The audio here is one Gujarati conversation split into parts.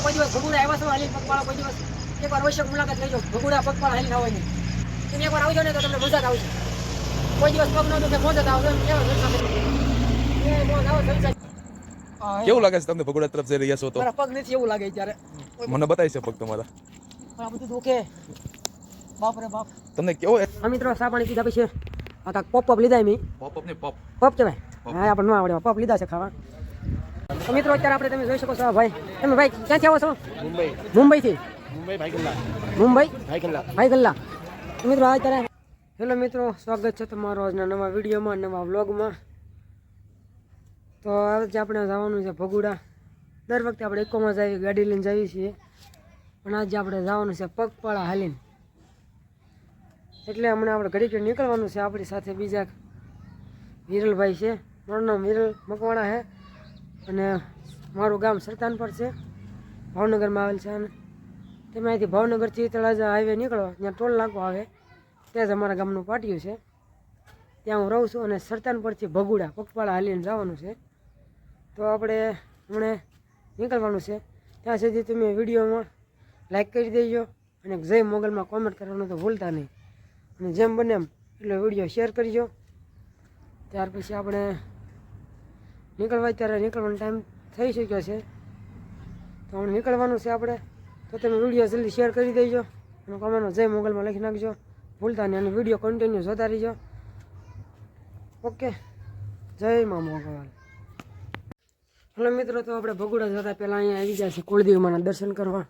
તમે કોઈ દિવસ ભગુડા આવ્યા છો હાલી પગપાળા કોઈ દિવસ. એકવાર અવશ્ય મુલાકાત લેજો. ભગુડા પગપાળા હાલી આવવાની. તમે એકવાર આવજો ને તો તમને મજા આવશે. કોઈ દિવસ પગ ન દુખે મોજ જ આવશે. કેવો લાગે છે તમને ભગોડા તરફ જઈ રહ્યા છો તો? મારા પગ નથી એવું લાગે ત્યારે મને બતાવી છે પગ તમારા. આ બધું દુખે. બાપ રે બાપ. તમને કેવો આ મિત્રો સા પાણી પીધા પછી આ કાંક પોપ પોપ લીધા મેં પોપ પોપ ને પોપ પપ કહેવાય હા આપણે ન આવડે. પપ લીધા છે ખાવા. તો મિત્રો અત્યારે આપણે તમે જોઈ શકો છો ભાઈ. તમે ભાઈ ક્યાંથી આવો છો? મુંબઈ. મુંબઈથી મુંબઈ ભાઈકલ્લા મુંબઈ? ભાઈકલ્લા ભાઈ ગલ્લા. મિત્રો આ અત્યારે હેલો મિત્રો સ્વાગત છે તમારો આજના નવા વિડીયોમાં નવા વ્લોગમાં. તો આજે આપણે જવાનું છે ભગુડા. દર વખતે આપણે ઇકોમાં જઈએ ગાડી લઈને જઈએ છીએ. પણ આજે આપણે જવાનું છે પગપાળા હાલીને. એટલે હમણાં આપણે ઘડીક નીકળવાનું છે આપણી સાથે બીજા વિરલભાઈ છે. મારું નામ વિરલ મકવાણા છે. અને મારું ગામ સરતાનપર છે. ભાવનગરમાં આવેલ છે અને તમે અહીંથી ભાવનગરથી તળાજા હાઈવે નીકળો, ત્યાં ટોલ નાકો આવે. ત્યાં જ અમારા ગામનું પાટિયું છે. ત્યાં હું રહું છું અને સરતાન પરથી ભગુડા, પગપાળા હાલીને જવાનું છે. તો આપણે હમણે નીકળવાનું છે. ત્યાં સુધી તમે વિડીયોમાં લાઈક કરી દેજો અને જય મોગલમાં કોમેન્ટ કરવાનું તો ભૂલતા નહીં. અને જેમ બને એમ એટલો વીડિયો શેર કરજો. ત્યાર પછી આપણે નીકળવા ત્યારે નીકળવાનો ટાઈમ થઈ શક્યો છે. તો હમણાં નીકળવાનું છે આપણે. તો તમે વીડિયો જલ્દી શેર કરી દેજો અને કમાનો જય મોગલમાં લખી નાખજો. ભૂલતા નહીં અને વીડિયો કન્ટિન્યુ જોતા રહીજો. ઓકે. જય મા મોગલ. હલો મિત્રો, તો આપણે ભગુડા જતા પહેલાં અહીંયા આવી ગયા છે કુળદેવીમાના દર્શન કરવા.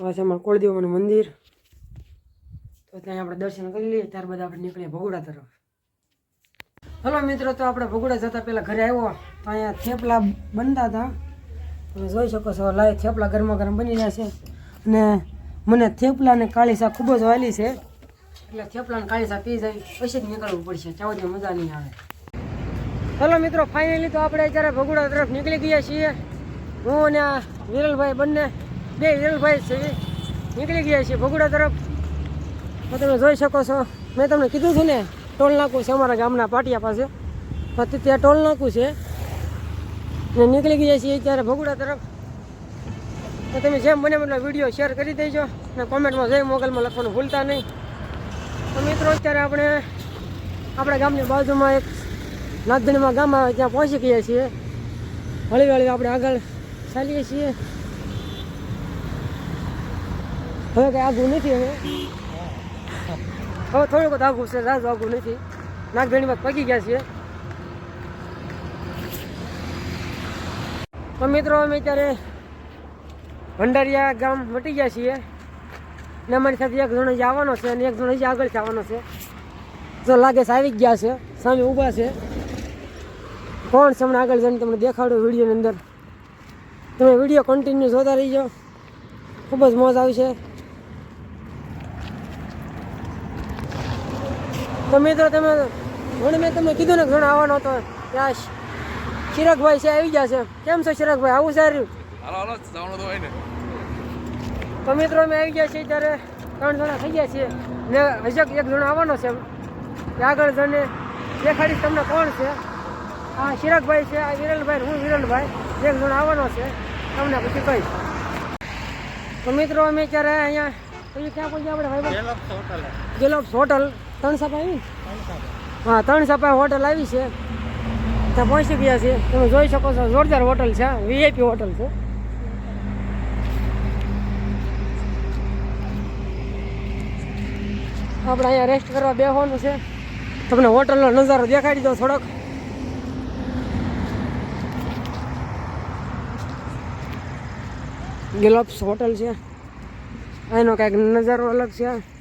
આ છે અમારું કુળદેવીમાનું મંદિર. તો ત્યાં આપણે દર્શન કરી લઈએ, ત્યારબાદ આપણે નીકળીએ ભગુડા તરફ. હલો મિત્રો, તો આપણે ભગુડા જતા પહેલાં ઘરે આવ્યો. તો અહીંયા થેપલા બનતા હતા. તમે જોઈ શકો છો, લાય થેપલા ગરમા ગરમ બની રહ્યા છે. અને મને થેપલા અને કાળી શાક ખૂબ જ વાલી છે. એટલે થેપલા અને કાળી શાક પી જાય, પછી જ નીકળવું પડશે. ચાવથી મજા નહીં આવે. હલો મિત્રો ફાઇનલી તો આપણે અત્યારે ભગુડા તરફ નીકળી ગયા છીએ. હું અને આ વિરલભાઈ બંને, બે વિરલભાઈ છે, નીકળી ગયા છીએ ભગુડા તરફ. તો તમે જોઈ શકો છો, મેં તમને કીધું હતું ને ટોલ નાકું છે અમારા ગામના પાટિયા પાસે. પછી ત્યાં ટોલ નાકું છે. ને નીકળી ગયા છીએ ત્યારે ભગુડા તરફ. તો તમે જેમ બને મને વીડિયો શેર કરી દેજો અને કોમેન્ટમાં જય મોગલમાં લખવાનું ભૂલતા નહીં. તો મિત્રો, અત્યારે આપણે આપણા ગામની બાજુમાં એક નાગધણીમાં ગામ આવે ત્યાં પહોંચી ગયા છીએ. હળી હળી આપણે આગળ ચાલીએ છીએ. હવે કંઈ આગું નથી હવે. હવે થોડુંક આગું છે રાજ આગું નથી. નાગધણીમાં પગી ગયા છીએ. તો મિત્રો, અમે અત્યારે ભંડારિયા ગામ વટી ગયા છીએ. ને અમારી સાથે એક જણો આવવાનો છે અને એક જણો આગળ આવવાનો છે. જો લાગે છે આવી ગયા છે, સામે ઊભા છે. કોણ છે આગળ જઈને તમને દેખાડો વિડીયોની અંદર? તમે વીડિયો કન્ટિન્યુ જોતા રહીજો. ખૂબ જ મોજ આવશે. તો મિત્રો તમે ઘણી મેં તમને કીધું ને ઘણો આવવાનો હતો. ત્યાં ચિરાગભાઈ છે આવી ગયા છે. કેમ છો ચિરાગભાઈ આવું સારું. હાલો હાલો તો હોય ને. તો મિત્રો અમે આવી ગયા છીએ ત્યારે ત્રણ જણા થઈ ગયા છીએ. ને હજક એક જણો આવવાનો છે. આગળ જણે દેખાડીશ તમને કોણ છે. આ ચિરાગભાઈ છે આ વિરલભાઈ હું વિરલભાઈ એક જણો આવવાનો છે. તમને પછી કહીશ. તો મિત્રો અમે ત્યારે અહીંયા પછી ક્યાં પહોંચ્યા આપણે ભાઈ ગેલોપ્સ હોટલ ત્રણ સપાઈ આવી? હા, ત્રણ સપાઈ હોટલ આવી છે. ત્યાં પહોંચી ગયા છે તમે જોઈ શકો છો, જોરદાર હોટલ છે વીઆઈપી હોટલ છે. આપણે અહીંયા રેસ્ટ કરવા બેસવાનું છે. તમને હોટલનો નજારો દેખાડી દો થોડોક. ગિલોપ્સ હોટલ છે. એનો કાંઈક નજારો અલગ છે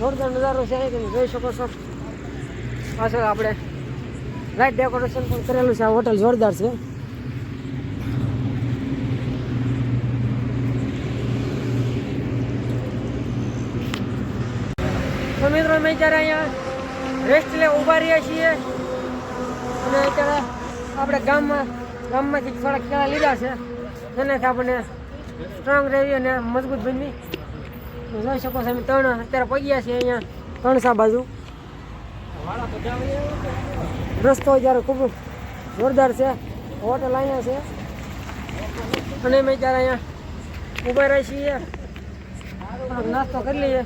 જોરદાર નજારો છે તમે જોઈ શકો છો. પાછળ આપણે લાઇટ ડેકોરેશન પણ કરેલું છે. આ હોટલ જોરદાર છે. તો મિત્રો, અમે અત્યારે અહીંયા રેસ્ટ લે ઊભા રહ્યા છીએ, અને અત્યારે આપણે ગામમાં, ગામમાંથી થોડાક કેળા લીધા છે. એનાથી આપણને સ્ટ્રોંગ રહેવી અને મજબૂત બનવી જોઈ શકો છો, અમે ત્રણ અત્યારે પગ્યા છીએ અહીંયા, ત્રણ બાજુ. રસ્તો જ્યારે ખૂબ જોરદાર છે હોટલ અહીંયા છે. અને અમે ત્યારે અહીંયા ઊભા રહી છીએ નાસ્તો કરી લઈએ,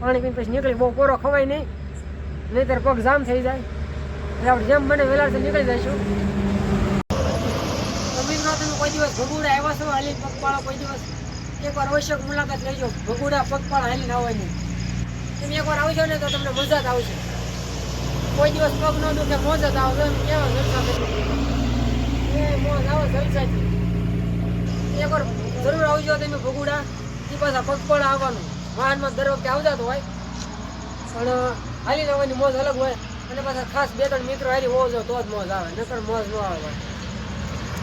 પાણી પીને પછી નીકળી બહુ કોરો ખવાય નહીં, નહીંતર પગ જામ થઈ જાય. એટલે આપણે જેમ બને વહેલાથી નીકળી જઈશું. તમે કોઈ દિવસ ભગુડા આવ્યા છો? હાલી પગપાળા કોઈ દિવસ? એકવાર અવશ્ય મુલાકાત લેજો. ભગુડા પગપાળા હાલી ના હોય ને. તમે એકવાર આવજો ને તો તમને મજા જ આવશે. કોઈ દિવસ પગ ન દુખે, મોજ જ આવશે. કેવા જલસા એ મોજ આવે જલસાથી. એકવાર જરૂર આવજો તમે ભગુડા. એ પાછા પગપાળા આવવાનું. વાહનમાં દર વખતે આવતા હોય. પણ હાલી આવવાની મોજ અલગ હોય. અને પાછા ખાસ બે ત્રણ મિત્રો હારી હોવો જો તો જ મોજ આવે. નકર મોજ ન આવે.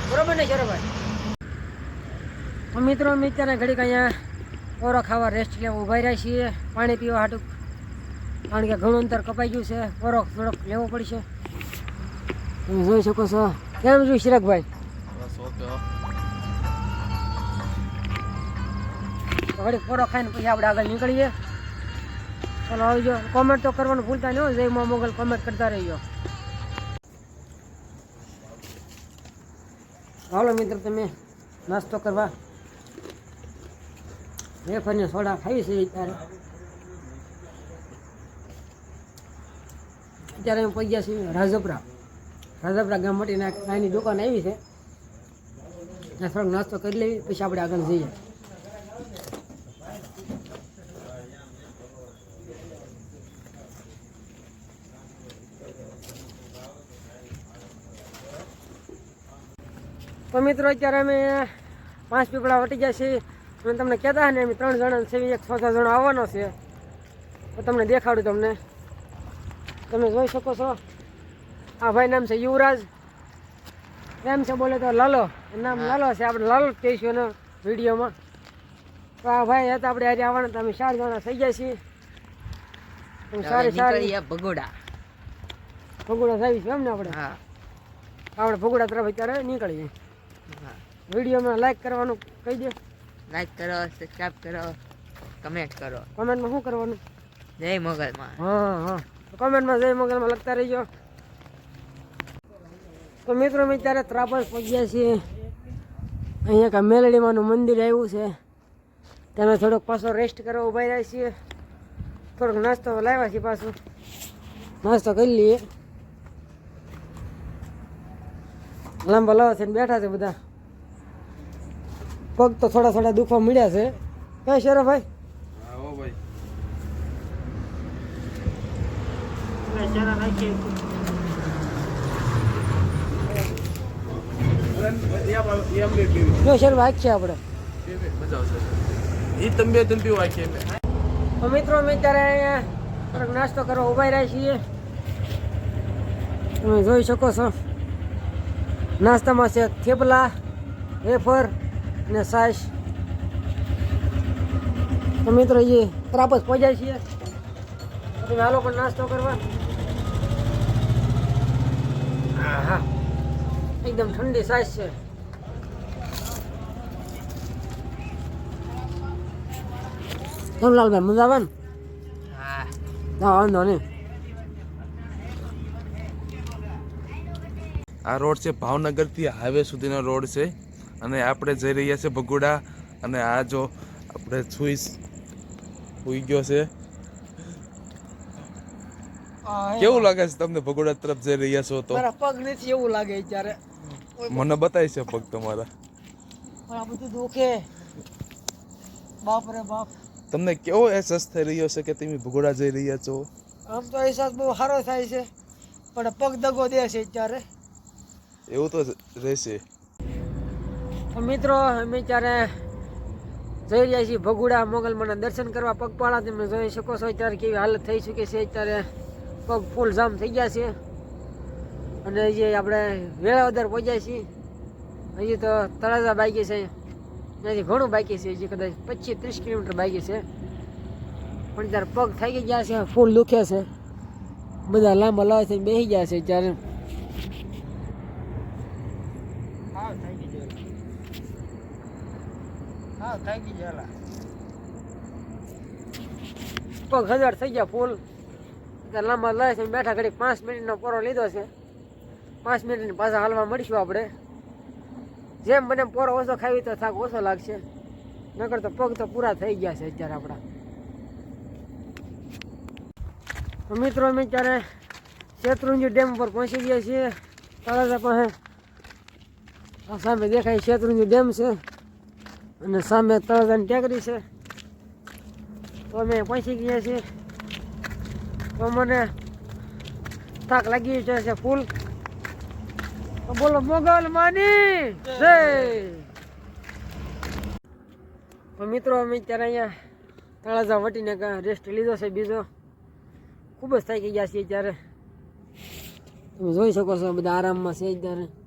બરોબર ને શરભાઈ મિત્રો અમે અત્યારે ઘડીક અહીંયા ઓરો ખાવા રેસ્ટ લેવા ઊભા રહ્યા છીએ. પાણી પીવા હાટું કારણ કે ઘણું અંતર કપાઈ ગયું છે. ઓરો થોડોક લેવો પડશે. તમે જોઈ શકો છો. કેમ છું શિરકભાઈ ઘડીક પોરો ખાઈને પછી આપણે આગળ નીકળીએ. ચાલો આવજો કોમેન્ટ તો કરવાનું ભૂલતા નહીં જય મા મોગલ. કોમેન્ટ કરતા રહીજો. હાલો મિત્ર તમે નાસ્તો કરવા વેફરને સોડા ખાઈ છે ત્યારે અત્યારે અમે પહોંચ્યા છીએ રાજપરા. રાજપરા ગામ માટે નાની દુકાન આવી છે. ત્યાં થોડોક નાસ્તો કરી લેવી, પછી આપણે આગળ જઈએ. તો મિત્રો, અત્યારે અમે પાંચ પીપળા વટી ગયા છીએ. અમે તમને કહેતા ને અમે ત્રણ જણા છે એક છ છ જણા આવવાનો છે. તો તમને દેખાડું તમને. તમે જોઈ શકો છો. આ ભાઈ નામ છે યુવરાજ. એમ છે બોલે તો લાલો. નામ લાલો છે આપણે લાલો કહીશું એનો વિડીયોમાં. તો આ ભાઈ હતા આપણે આજે આવવાના તો અમે ચાર જણા થઈ ગયા છીએ. સારી સારી ભગોડા. ભગોડા થઈ છે એમ ને આપણે. હા. આપણે ભગોડા તરફ અત્યારે નીકળીએ. વિડીયોમાં લાઈક કરવાનું કહી દે. લાઈક કરો સબસ્ક્રાઇબ કરો કમેન્ટ કરો. કોમેન્ટમાં શું કરવાનું? જય મોગલમાં. હા હા. કોમેન્ટમાં જય મોગલમાં લખતા રહીજો. તો મિત્રો મેં ત્યારે ત્રાપસ પહોંચ્યા છીએ. અહીંયા એક મેલડીમાંનું મંદિર આવ્યું છે. ત્યાં થોડોક પાછો રેસ્ટ કરવા ઊભા રહ્યા છીએ. થોડોક નાસ્તો લાવ્યા છીએ પાછું. નાસ્તો કરી લઈએ. લાંબા લાવા છે બેઠા છે બધા. પગ તો થોડા થોડા દુખવા મળ્યા છે. હે શરફભાઈ? જો શરફ છે આપણે ઈ તમે બે તમે પીવા કે તો મિત્રો અમે ત્યારે અહીંયા થોડોક નાસ્તો કરવા ઊભા રહ્યા છીએ. તમે જોઈ શકો છો. નાસ્તામાં છે થેપલા વેફર અને સાસ. તો મિત્રો એ ત્રાપસ પહોંચાય છીએ તમે હાલો પણ નાસ્તો કરવા. આહા. એકદમ ઠંડી સાસ છે. કેમ લાલભાઈ મજા આવે ને? હા. હા વાંધો નહીં. આ રોડ છે ભાવનગરથી હાઈવે સુધીનો રોડ છે. અને આપણે જઈ રહ્યા છે ભગોડા. અને આ જો આપણે સુઈ સુઈ ગયો છે. કેવું લાગે છે તમને ભગોડા તરફ જઈ રહ્યા છો તો? મારા પગ નથી એવું લાગે ત્યારે મને બતાય છે પગ તમારા. પણ આ બધું દુખે. બાપ રે બાપ. તમને કેવો અહેસાસ થઈ રહ્યો છે કે તમે ભગોડા જઈ રહ્યા છો? આમ તો અહેસાસ બહુ સારો થાય છે. પણ પગ દગો દે છે અત્યારે. એવું તો રહેશે. મિત્રો, અમે અત્યારે જઈ રહ્યા છીએ ભગુડા મોગલમાના દર્શન કરવા પગપાળા. તમે જોઈ શકો છો અત્યારે કેવી હાલત થઈ ચૂકી છે. અત્યારે પગ ફૂલ જામ થઈ ગયા છે. અને જે આપણે વેળાવદર પહોંચ્યા છીએ. હજી તો તળાજા બાકી છે. ત્યાંથી ઘણું બાકી છે. હજી કદાચ પચીસ ત્રીસ કિલોમીટર બાકી છે. પણ ત્યારે પગ થઈ ગયા છે. ફૂલ દુખે છે. બધા લાંબા લાવે છે બેસી ગયા છે. ત્યારે પગ હજાર થઈ ગયા ફૂલ. લાંબા લાય છે, બેઠા ઘડી પાંચ મિનિટનો પોરો લીધો છે. પાંચ મિનિટની પાછા હાલવા મળીશું આપણે. જેમ એમ પોરો ઓછો ખાવી તો થાક ઓછો લાગશે. નકર તો પગ તો પૂરા થઈ ગયા છે અત્યારે આપણા. મિત્રો, અમે અત્યારે શેત્રુંજી ડેમ પર પહોંચી ગયા છીએ. તળાજા પાસે. સામે દેખાય શેત્રુંજી ડેમ છે. અને સામે તળાજાની ટેકરી છે. તો અમે પહોંચી ગયા છીએ. તો મને થાક લાગી ગયો છે ફૂલ. બોલો, મોગલ માની! જય! તો મિત્રો, અમે અત્યારે અહીંયા તળાજા વટીને રેસ્ટ લીધો છે બીજો. ખૂબ જ થાકી ગયા છીએ અત્યારે. તમે જોઈ શકો છો, બધા આરામમાં છે અત્યારે.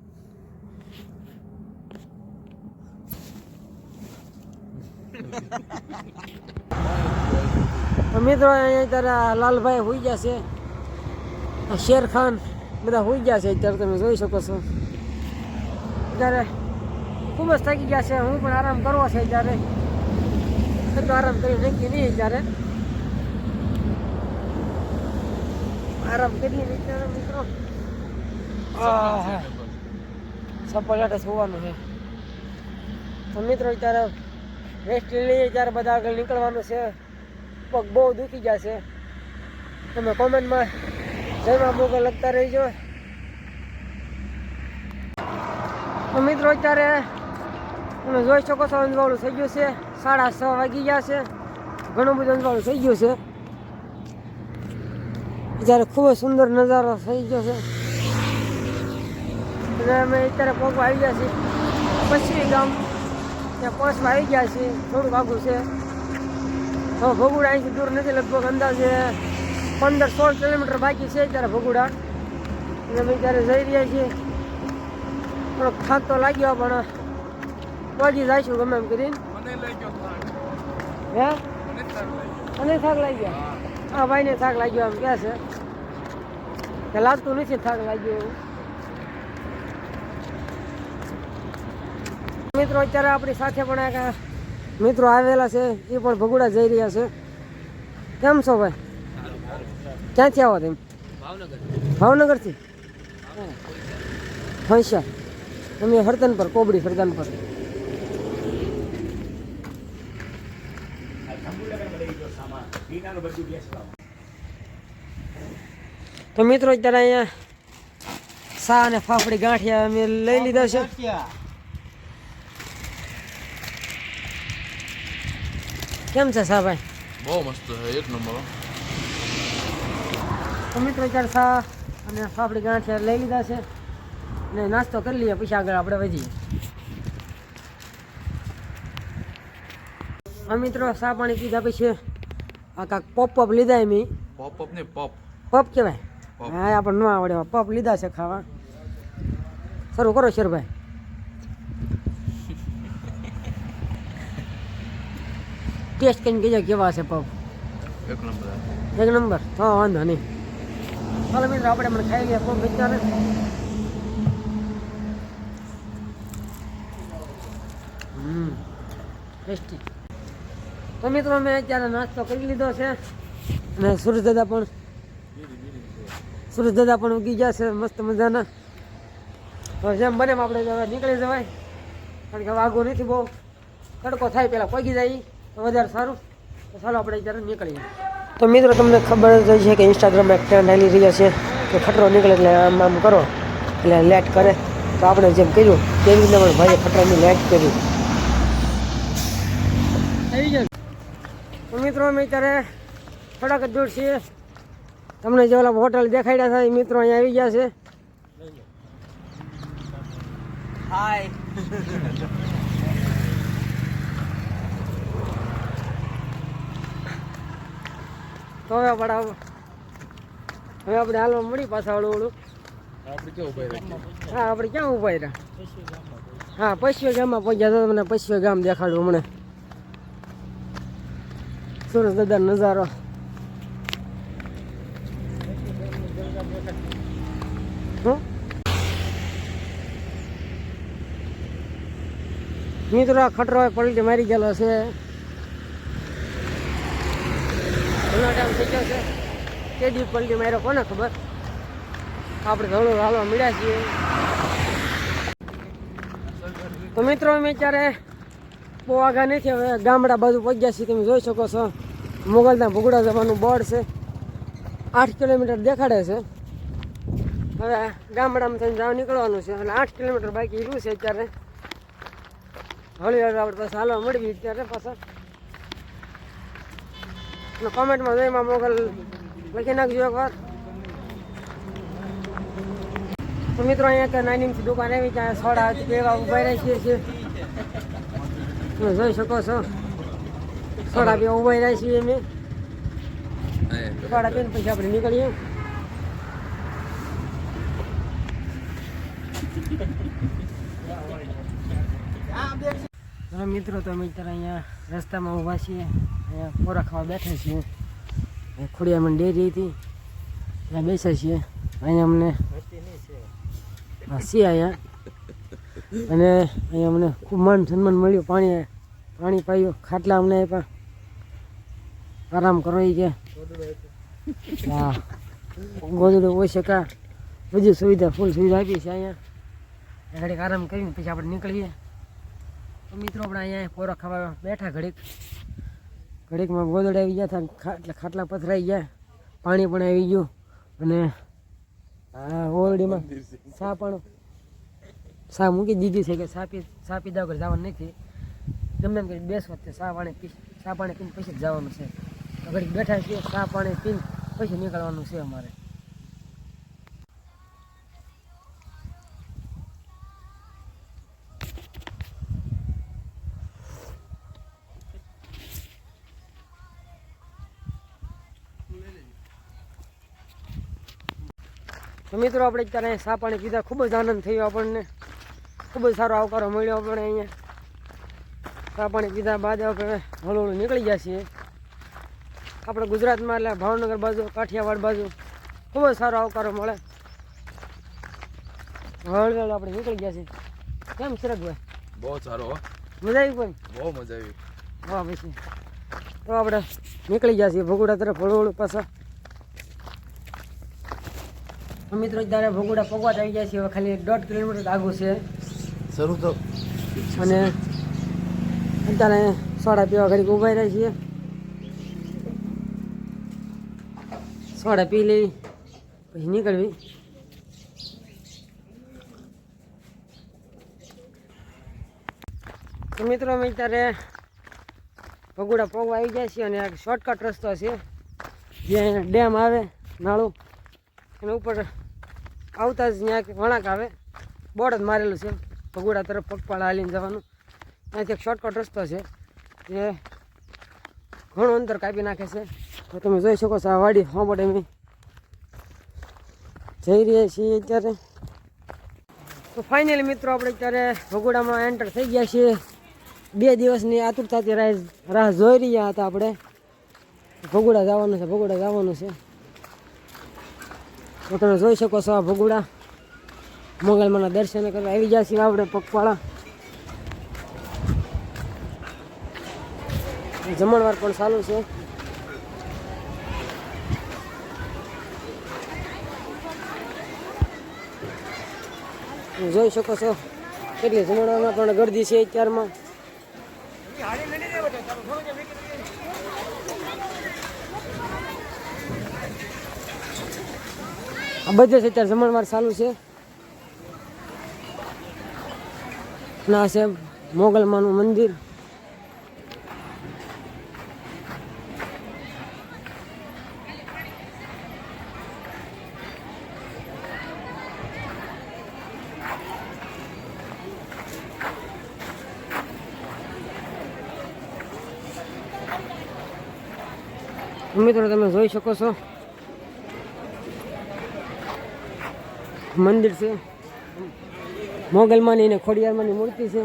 મિત્રો, અહીંયા ત્યારે લાલભાઈ હોઈ ગયા છે. આ શેર ખાન બધા હોઈ ગયા છે અત્યારે, તમે જોઈ શકો છો. અત્યારે ખૂબ જ થાકી ગયા છે. હું પણ આરામ કરવો છે અત્યારે. એટલો આરામ કરી નક્કી નહીં અત્યારે. આરામ કરીએ અત્યારે, મિત્રો. સપાટાટે સુવાનું છે. તો મિત્રો, અત્યારે રેસ્ટ લઈએ ત્યારે બધા આગળ નીકળવાનું છે. પગ બહુ દુખી છે. તમે કોમેન્ટમાં જયમાં મોગલ લખતા રહીજો. મિત્રો અત્યારે તમે જોઈ શકો છો અંજવાળું થઈ ગયું છે. સાડા છ વાગી ગયા છે. ઘણું બધું અંજવાળું થઈ ગયું છે. અત્યારે ખૂબ જ સુંદર નજારો થઈ ગયો છે. અને અમે અત્યારે પગમાં આવી ગયા છીએ. પછી ગામ. ત્યાં પહોંચવા આવી ગયા છે થોડું આઘું છે. તો ભગુડા અહીંથી દૂર નથી લગભગ અંદાજે પંદર સોળ કિલોમીટર બાકી છે ત્યારે ભગુડા. અને અમે ત્યારે જઈ રહ્યા છીએ. થોડોક થાક તો લાગ્યો પણ પહોંચી જઈશું ગમે એમ કરીને. હે? અને થાક લાગ્યો. હા. ભાઈને થાક લાગ્યો એમ કહે છે? લાગતું નથી થાક લાગ્યો એવું? મિત્રો, અત્યારે આપણી સાથે પણ એક મિત્રો આવેલા છે, એ પણ ભગુડા જઈ રહ્યા છે. કેમ છો ભાઈ? ક્યાંથી આવો તમે? ભાવનગરથી? હંશા અમે હરતન પર, કોબડી ફરદાન પર. તો મિત્રો, અત્યારે અહીંયા સા અને ફાફડી ગાંઠિયા અમે લઈ લીધા છે. કેમ છે સા ભાઈ બહુ મસ્ત છે એક નંબર તો મિત્રો અત્યારે સા અને ફાફડી ગાંઠિયા લઈ લીધા છે. ને નાસ્તો કરી લઈએ પછી આગળ આપણે વધીએ આ મિત્રો સા પાણી પીધા પછી આ કાંક પોપ પોપ લીધા એમ પોપ પોપ ને પોપ પપ કહેવાય. હા આપણે ન આવડે પોપ લીધા છે ખાવા. શરૂ કરો શેરભાઈ. ટેસ્ટ કરીને કહેજો કેવા છે પપ એક નંબર. એક નંબર? તો વાંધો નહીં. ચાલો મિત્રો આપણે મને ખાઈ લઈએ પપ વિચારે હમ. ટેસ્ટી. તો મિત્રો મેં અત્યારે નાસ્તો કરી લીધો છે. અને સુરેશ દાદા પણ સુરેશ દાદા પણ ઉગી ગયા છે મસ્ત મજાના. તો જેમ બને આપણે હવે નીકળી જવાય. કારણ કે વાઘો નથી બહુ. તડકો થાય પહેલાં પગી જાય. વધારે સારું. તો ચાલો આપણે અત્યારે નીકળીએ. તો મિત્રો તમને ખબર જ છે કે ઇન્સ્ટાગ્રામમાં એક ટ્રેન્ડ હાલી રહ્યા છે કે ખતરો નીકળે એટલે આમ આમ કરો એટલે લેટ કરે. તો આપણે જેમ કર્યું તેવી રીતે પણ ભાઈએ ખતરાની લેટ કરી. આવી જાય મિત્રો અમે અત્યારે થોડાક જ દૂર છીએ. તમને જે ઓલા હોટલ દેખાડ્યા હતા એ મિત્રો અહીંયા આવી ગયા છે. હાય તો હવે આપણે હવે આપણે હાલવા મળી પાછા હળું હળું હા આપણે ક્યાં ઊભા રહ્યા? હા પશ્ચિમ ગામમાં પહોંચ્યા તો તમને પશ્ચિમ ગામ દેખાડું હમણાં. સુરત દાદા નજારો? મિત્રો આ ખટરો પલટી મારી ગયેલો છે ઘણો ટાઈમ થઈ ગયો છે. કેદી પલટી માર્યો કોને ખબર? આપણે થોડું હાલવા મળ્યા છીએ. તો મિત્રો, અમે અત્યારે આગા નથી, હવે ગામડા બાજુ પહોંચ્યા છીએ. તમે જોઈ શકો છો મોગલના ભૂગડા જવાનું બોર્ડ છે. આઠ કિલોમીટર દેખાડે છે. હવે ગામડામાં થઈને જવા નીકળવાનું છે. અને આઠ કિલોમીટર બાકી રહ્યું છે અત્યારે. હળી હળી આપણે પાછા હાલવા મળવી અત્યારે પાછા. અને કોમેન્ટમાં જોઈમાં મોગલ લખી નાખજો એકવાર તો મિત્રો અહીંયા કે નાની દુકાન એવી ત્યાં સોડા પીવા ઊભા રાખીએ છીએ તમે જોઈ શકો છો સોડા પીવા ઊભા રહ્યા છીએ અમે સોડા પીને પછી આપણે નીકળીએ મિત્રો તો અમે અત્યારે અહીંયા રસ્તામાં ઊભા છીએ અહીંયા ખોરા ખાવા બેઠા છીએ. ખોડિયામાં ડેરી હતી. ત્યાં બેસ્યા છીએ. અહીંયા અમને હા છીએ અહીંયા અને અહીંયા અમને ખૂબ માન સન્માન મળ્યું. પાણી પાણી પાયું. ખાટલા અમને આપ્યા. આરામ કરો એ કે. હા. ગોદડું હોય શકા બધી સુવિધા, ફૂલ સુવિધા આપી છે અહીંયા. ઘડીક આરામ કરીને પછી આપણે નીકળીએ. મિત્રો આપણે અહીંયા પોરા ખાવા બેઠા ઘડીક. ઘડીકમાં ગોદડ આવી ગયા હતા એટલે ખાટલા પથરાઈ ગયા. પાણી પણ આવી ગયું. અને આ ઓરડીમાં સા પણ સા મૂકી દીધી છે કે સા પી સા પીધા વગર જવાનું નથી. ગમે એમ કરી બેસ વખતે સા પાણી પી સા પાણી પીને પછી જ જવાનું છે. ઘડીક બેઠા છીએ સા પાણી પીને પછી નીકળવાનું છે અમારે. તો મિત્રો આપણે અત્યારે અહીંયા સા પાણી પીધા. ખૂબ જ આનંદ થયો આપણને. ખૂબ જ સારો આવકારો મળ્યો આપણે અહીંયા. સા પાણી પીધા બાદ આપણે હળું હળવું નીકળી ગયા છીએ. આપણે ગુજરાતમાં એટલે ભાવનગર બાજુ કાઠિયાવાડ બાજુ ખૂબ જ સારો આવકારો મળે. હળવેળ આપણે નીકળી ગયા છીએ. કેમ શરદભાઈ બહુ સારો મજા આવી કોઈ? બહુ મજા આવી. વાહ પછી. તો આપણે નીકળી ગયા છીએ ભગોડા તરફ હળું હળું પાછા તો મિત્રો અત્યારે ભગોડા પગવાટ આવી ગયા છે હવે ખાલી દોઢ કિલોમીટર આગું છે. શરૂ તો. અને અત્યારે સોડા પીવા ઘડીક ઊભા રહ્યા છીએ. સોડા પી લઈ પછી નીકળવી. તો મિત્રો અમે અત્યારે ભગોડા પગવા આવી ગયા છીએ અને શોર્ટકટ રસ્તો છે. જ્યાં ડેમ આવે નાળું એના ઉપર આવતા જ ત્યાં વણાક આવે. બોર્ડ જ મારેલું છે. ભગોડા તરફ પગપાળા હાલીને જવાનું. ત્યાંથી એક શોર્ટકટ રસ્તો છે. જે ઘણું અંતર કાપી નાખે છે. તો તમે જોઈ શકો છો આ વાડી હોંબટ અમે જઈ રહ્યા છીએ અત્યારે. તો ફાઇનલી મિત્રો આપણે અત્યારે ભગોડામાં એન્ટર થઈ ગયા છીએ. બે દિવસની આતુરતાથી રાહ રાહ જોઈ રહ્યા હતા આપણે. ભગોડા જવાનું છે, ભગોડા જવાનું છે. તો તમે જોઈ શકો છો આ ભગુડા. મંગલમાના દર્શન કરવા આવી ગયા છીએ આપણે પગપાળા. જમણવાર પણ ચાલુ છે. જોઈ શકો છો, કેટલી જમણવારમાં પણ ગરદી છે અત્યારમાં આ બધે છે અત્યારે જમણવાર ચાલુ છે. ના છે મોગલમાનું મંદિર. મિત્રો તમે જોઈ શકો છો. મંદિર છે. મોગલમાની અને ખોડિયારમાંની મૂર્તિ છે.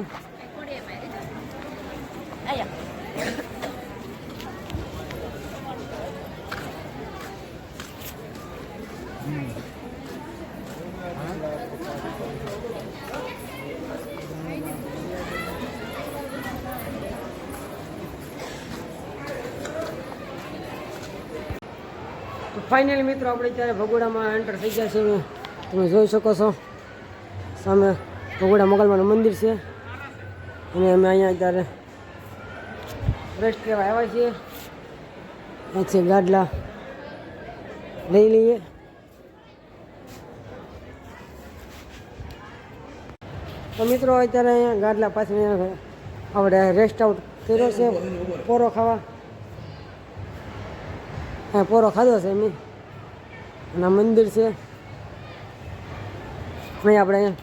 ફાઇનલ મિત્રો, આપણે અત્યારે ભગોડામાં એન્ટર થઈ ગયા છે તમે જોઈ શકો છો. સામે ભગોડા મોગલમાનું મંદિર છે. અને અમે અહીંયા અત્યારે રેસ્ટ કરવા આવ્યા છીએ. પછી ગાડલા લઈ લઈએ. તો મિત્રો અત્યારે અહીંયા ગાડલા પાછળ આપણે રેસ્ટ આઉટ કર્યો છે. પોરો ખાવા. હા, પોરો ખાધો છે મેં અને મંદિર છે. અહીં આપણે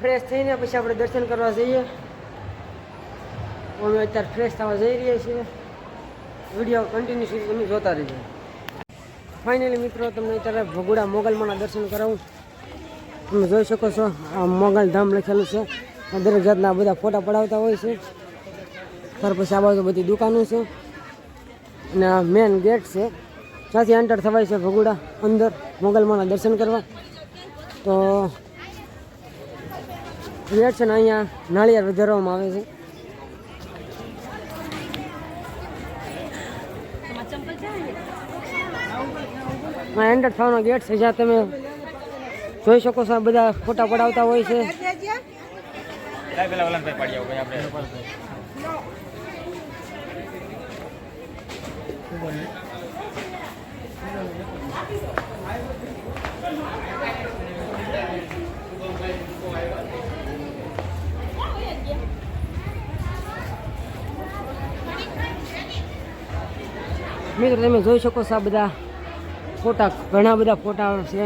ફ્રેશ થઈને પછી આપણે દર્શન કરવા જઈએ. અમે અત્યારે ફ્રેશ થવા જઈ રહ્યા છીએ. વીડિયો કન્ટિન્યુ તમે જોતા રહીજો ફાઇનલી મિત્રો, તમને અત્યારે ભગુડા મોગલમાંના દર્શન કરાવું. તમે જોઈ શકો છો, આ મોગલ ધામ લખેલું છે. દરેક જાતના બધા ફોટા પડાવતા હોય છે. ત્યાર પછી આ બાજુ બધી દુકાનો છે. અને આ મેન ગેટ છે. ત્યાંથી એન્ટર થવાય છે ભગુડા અંદર મોગલમાંના દર્શન કરવા. તો ને અહીંયા નાળિયેર વધારવામાં આવે છે. એન્ટર થવાનો ગેટ છે, જ્યાં તમે જોઈ શકો છો બધા ફોટા પડાવતા હોય છે. મિત્રો તમે જોઈ શકો છો આ બધા ફોટા ઘણા બધા ફોટા છે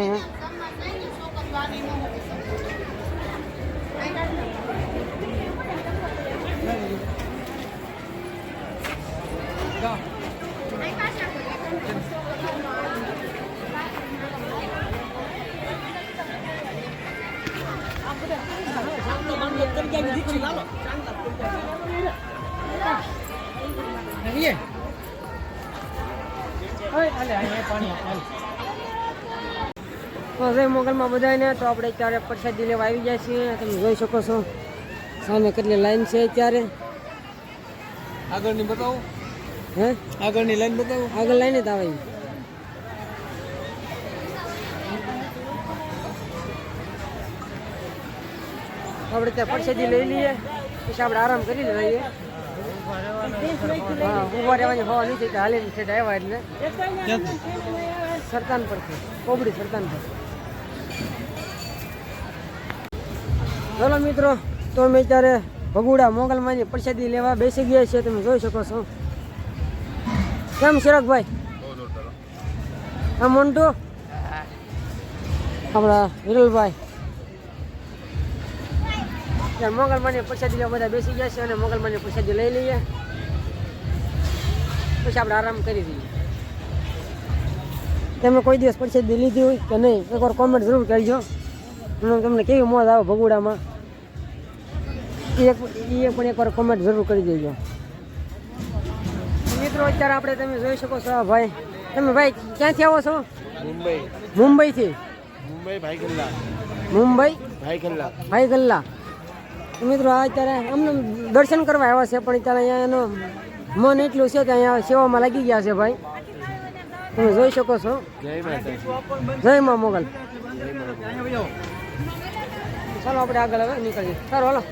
તો જય મોગલમાં બધાને તો આપણે અત્યારે પ્રસાદી લેવા આવી ગયા છીએ. તમે જોઈ શકો છો. સામે કેટલી લાઈન છે અત્યારે. આગળની બતાવો. હે? આગળની લાઈન બતાવો. આગળ લાઈને જ આવે. આપણે ત્યાં પ્રસાદી લઈ લઈએ. પછી આપણે આરામ કરી લઈએ. હા ઊભા રહેવાની હવા તો હાલીને ઠેઠ આવ્યા એટલે. સરતાન પરથી કોબડી સરતાન પર ચલો મિત્રો તો અમે અત્યારે ભગુડા મોગલમાંની પ્રસાદી લેવા બેસી ગયા છીએ. તમે જોઈ શકો છો. કેમ શિરકભાઈ આ મોન્ટુ? આપણા વિરલભાઈ. મોગલ મોગલમાંની પ્રસાદી લેવા બધા બેસી ગયા છે અને મોગલમાંની પ્રસાદી લઈ લઈએ. પછી આપણે આરામ કરી દઈએ. તમે કોઈ દિવસ પ્રસાદી લીધી હોય કે નહીં એકવાર કોમેન્ટ જરૂર કરજો. તમને કેવી મોજ આવે ભગુડામાં. એ એક એ પણ એકવાર કોમેન્ટ જરૂર કરી દેજો. મિત્રો અત્યારે આપણે તમે જોઈ શકો છો ભાઈ. તમે ભાઈ ક્યાંથી આવો છો? મુંબઈ. મુંબઈથી? મુંબઈ ભાઈગલ્લા. મુંબઈ? ભાઈગલ્લા. ભાઈ ગલ્લા મિત્રો અત્યારે અમને દર્શન કરવા આવ્યા છે પણ અત્યારે અહીંયા એનું મન એટલું છે કે અહીંયા સેવામાં લાગી ગયા છે ભાઈ. તમે જોઈ શકો છો. જય માં મોગલ. ચાલો આપણે આગળ હવે નીકળીએ. સારું હાલો.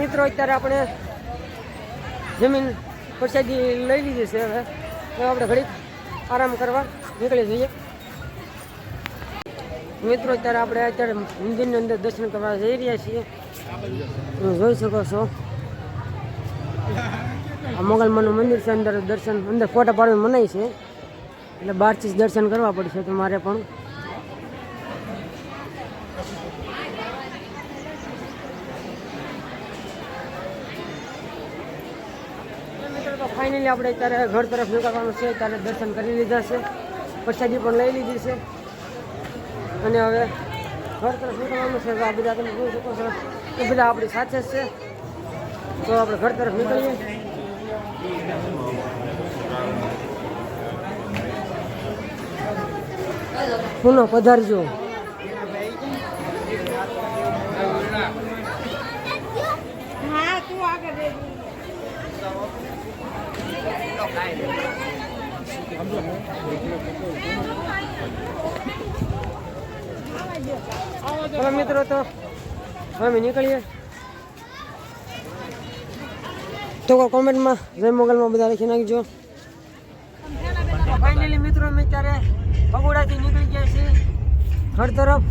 મિત્રો અત્યારે આપણે જમીન પ્રસાદી લઈ લીધી છે હવે આપણે ઘડીક આરામ કરવા નીકળી જઈએ. મિત્રો, અત્યારે આપણે અત્યારે મંદિરની અંદર દર્શન કરવા જઈ રહ્યા છીએ. તમે જોઈ શકો છો. આ મોગલમાનું મંદિર છે, અંદર દર્શન, અંદર ફોટા પાડવાની મનાય છે. એટલે બહારથી દર્શન કરવા પડશે તમારે પણ. ફાઇનલી આપણે અત્યારે ઘર તરફ નીકળવાનું છે, ત્યારે દર્શન કરી લીધા છે. પ્રસાદી પણ લઈ લીધી છે. અને હવે ઘર તરફ નીકળવાનું છે. આ બધા તમે જોઈ શકો છો. એ બધા આપણી સાથે જ છે. તો આપણે ઘર તરફ નીકળીએ. પુનઃ પધારજો. ચલો મિત્રો તો અમે નીકળીએ. તો કોમેન્ટમાં જય મોગલમાં બધા લખી નાખજો. ફાઇનલી મિત્રો અમે ત્યારે પગોડાથી નીકળી ગયા છીએ. ઘર તરફ.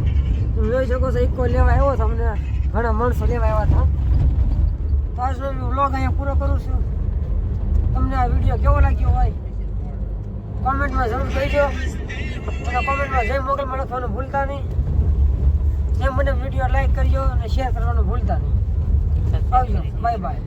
જોઈ શકો છો ઇકો લેવા આવ્યો હતો અમને. ઘણા માણસો લેવા આવ્યા હતા. તો આજનો વ્લોગ અહીંયા પૂરો કરું છું. તમને આ વીડિયો કેવો લાગ્યો હોય, કોમેન્ટમાં જરૂર કહીજો. અને કોમેન્ટમાં જય મોગલમાં લખવાનું ભૂલતા નહીં. જેમ મને વીડિયો લાઈક કરજો અને શેર કરવાનું ભૂલતા નહીં. આવજો. Bye bye